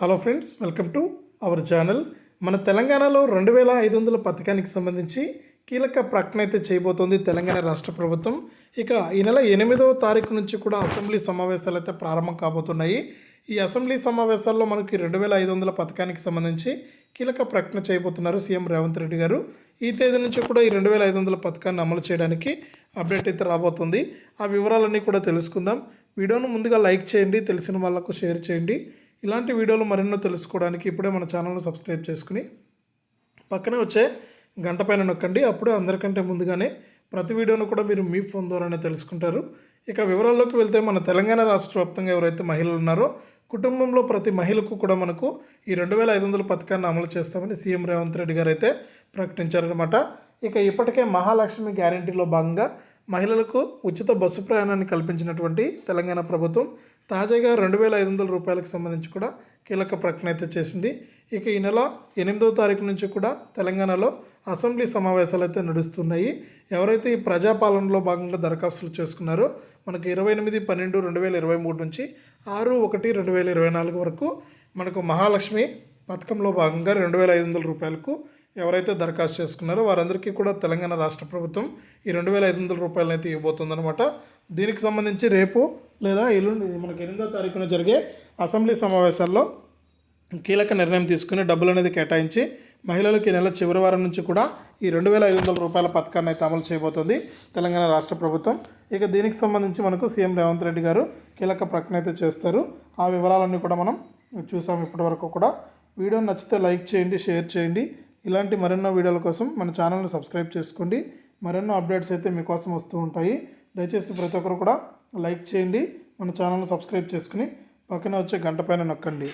Hello friends welcome to our channel. మన తెలంగాణలో రెండు వేల ఐదు వందల పథకానికి సంబంధించి కీలక ప్రకటన అయితే చేయబోతోంది తెలంగాణ రాష్ట్ర ప్రభుత్వం. ఇక ఈ నెల ఎనిమిదవ తారీఖు నుంచి కూడా అసెంబ్లీ సమావేశాలు అయితే ప్రారంభం కాబోతున్నాయి. ఈ అసెంబ్లీ సమావేశాల్లో మనకి రెండు వేల ఐదు వందల పథకానికి సంబంధించి కీలక ప్రకటన చేయబోతున్నారు సీఎం రేవంత్ రెడ్డి గారు. ఈ తేదీ నుంచి కూడా ఈ రెండు వేల ఐదు వందల పథకాన్ని అమలు చేయడానికి అప్డేట్ అయితే రాబోతుంది. ఆ వివరాలన్నీ కూడా తెలుసుకుందాం. వీడియోను ముందుగా లైక్ చేయండి తెలిసిన వాళ్ళకు షేర్ చేయండి. ఇలాంటి వీడియోలు మరెన్నో తెలుసుకోవడానికి ఇప్పుడే మన ఛానల్ను సబ్స్క్రైబ్ చేసుకుని పక్కనే వచ్చే గంట పైన నొక్కండి. అప్పుడే అందరికంటే ముందుగానే ప్రతి వీడియోను కూడా మీరు మీ ఫోన్ ద్వారానే తెలుసుకుంటారు. ఇక వివరాల్లోకి వెళ్తే మన తెలంగాణ రాష్ట్ర వ్యాప్తంగా ఎవరైతే మహిళలు ఉన్నారో కుటుంబంలో ప్రతి మహిళకు కూడా మనకు ఈ రెండు వేల ఐదు వందల పథకాన్ని అమలు చేస్తామని సీఎం రేవంత్ రెడ్డి గారు అయితే ప్రకటించారనమాట ఇక ఇప్పటికే మహాలక్ష్మి గ్యారంటీలో భాగంగా మహిళలకు ఉచిత బస్సు ప్రయాణాన్ని కల్పించినటువంటి తెలంగాణ ప్రభుత్వం తాజాగా రెండు వేల ఐదు వందల రూపాయలకు సంబంధించి కూడా కీలక ప్రకటన అయితే చేసింది. ఇక ఈ నెల ఎనిమిదవ తారీఖు నుంచి కూడా తెలంగాణలో అసెంబ్లీ సమావేశాలు అయితే నడుస్తున్నాయి. ఎవరైతే ఈ ప్రజాపాలనలో భాగంగా దరఖాస్తులు చేసుకున్నారో మనకు ఇరవై ఎనిమిది పన్నెండు రెండు వేల ఇరవై మూడు నుంచి ఆరు ఒకటి రెండు వేల ఇరవై నాలుగు వరకు మనకు మహాలక్ష్మి పథకంలో భాగంగా రెండు వేల ఐదు వందల రూపాయలకు ఎవరైతే దరఖాస్తు చేసుకున్నారో వారందరికీ కూడా తెలంగాణ రాష్ట్ర ప్రభుత్వం ఈ రెండు వేల ఐదు వందల రూపాయలను అయితే దీనికి సంబంధించి రేపు లేదా ఎల్లుండి మనకి ఎనిమిదో తారీఖున జరిగే అసెంబ్లీ సమావేశాల్లో కీలక నిర్ణయం తీసుకుని డబ్బులు అనేది కేటాయించి మహిళలకు ఈ నెల చివరి వారం నుంచి కూడా ఈ రెండు వేల ఐదు వందల రూపాయల పథకాన్ని అయితే అమలు చేయబోతోంది తెలంగాణ రాష్ట్ర ప్రభుత్వం. ఇక దీనికి సంబంధించి మనకు సీఎం రేవంత్ రెడ్డి గారు కీలక ప్రకటన అయితే చేస్తారు. ఆ వివరాలన్నీ కూడా మనం చూసాం ఇప్పటివరకు కూడా. వీడియో నచ్చితే లైక్ చేయండి షేర్ చేయండి. ఇలాంటి మరెన్నో వీడియోల కోసం మన ఛానల్ని సబ్స్క్రైబ్ చేసుకోండి. మరెన్నో అప్డేట్స్ అయితే మీకోసం వస్తూ ఉంటాయి. దయచేసి ప్రతి ఒక్కరు కూడా లైక్ చేయండి. మన ఛానల్ని సబ్స్క్రైబ్ చేసుకుని పక్కన వచ్చే గంట పైన నొక్కండి.